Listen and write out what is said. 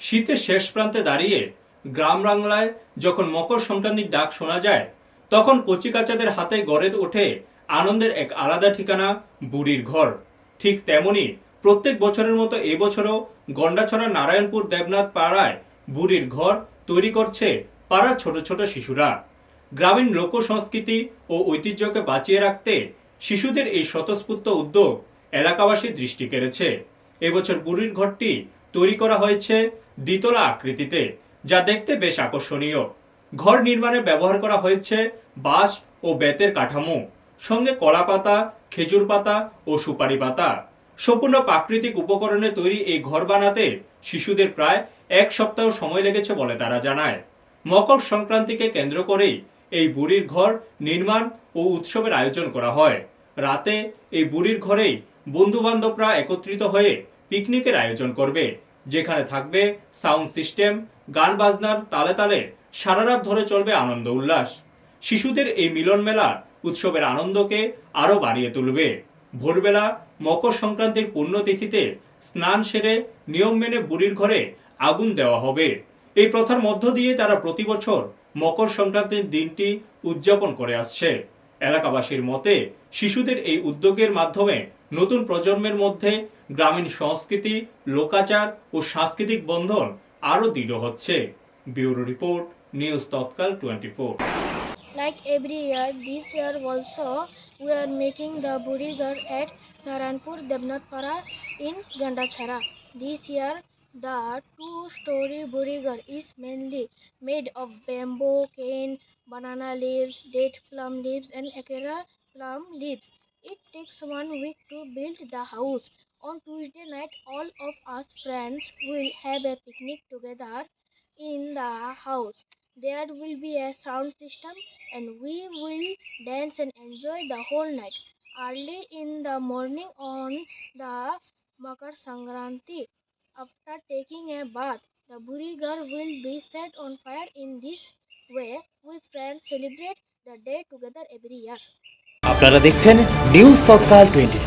শীতের শেষ প্রান্তে দাঁড়িয়ে গ্রাম বাংলায় যখন মকর সংক্রান্তির ডাক শোনা যায়, তখন কচিকাচাদের হাতে গড়ে ওঠে আনন্দের এক আলাদা ঠিকানা, বুড়ির ঘর। ঠিক তেমনি প্রত্যেক বছরের মতো এবছরও গন্ডাছড়া নারায়ণপুর দেবনাথ পাড়ায় বুড়ির ঘর তৈরি করছে পাড়ার ছোট ছোট শিশুরা। গ্রামীণ লোক সংস্কৃতি ও ঐতিহ্যকে বাঁচিয়ে রাখতে শিশুদের এই স্বতঃস্ফূর্ত উদ্যোগ এলাকাবাসীর দৃষ্টি কেড়েছে। এবছর বুড়ির ঘরটি তৈরি করা হয়েছে দ্বিতলা আকৃতিতে, যা দেখতে বেশ আকর্ষণীয়। ঘর নির্মাণে ব্যবহার করা হয়েছে বাঁশ ও বেতের কাঠামো, সঙ্গে কলা পাতা, খেজুর পাতা ও সুপারি পাতা। সম্পূর্ণ প্রাকৃতিক উপকরণে তৈরি এই ঘর বানাতে শিশুদের প্রায় এক সপ্তাহ সময় লেগেছে বলে তারা জানায়। মকর সংক্রান্তিকে কেন্দ্র করেই এই বুড়ির ঘর নির্মাণ ও উৎসবের আয়োজন করা হয়। রাতে এই বুড়ির ঘরেই বন্ধু বান্ধবরা একত্রিত হয়ে পিকনিকের আয়োজন করবে। যেখানে থাকবে সাউন্ড সিস্টেম, গান বাজনার তালে তালে সারা রাত ধরে চলবে আনন্দ উল্লাস। শিশুদের এই মিলন মেলা উৎসবের আনন্দকে আরও বাড়িয়ে তুলবে। ভোরবেলা মকর সংক্রান্তির পুণ্যতিথিতে স্নান সেরে নিয়ম মেনে বুড়ির ঘরে আগুন দেওয়া হবে। এই প্রথার মধ্য দিয়ে তারা প্রতি বছর মকর সংক্রান্তির দিনটি উদযাপন করে আসছে। এলাকাবাসীর মতে, শিশুদের এই উদ্যোগের মাধ্যমে নতুন প্রজন্মের মধ্যে গ্রামীণ সংস্কৃতি লোকাচার ও সাংস্কৃতিক বন্ধন আরও দৃঢ় হচ্ছে bureau report news Tatkal twenty Like every year, this year also we are making the Burigar at Naranpur Devnathpara in Gandachara. This year, the two-story Burigar is mainly made of bamboo, cane, banana leaves, date plum leaves, and akara plum leaves. It takes one week to build the house. On Tuesday night, all of us friends will have a picnic together in the house. There will be a sound system and we will dance and enjoy the whole night. Early in the morning on the Makar Sankranti, after taking a bath, the Burigar will be set on fire. In this way, we friends celebrate the day together every year. আপনারা দেখছেন news তৎকাল twenty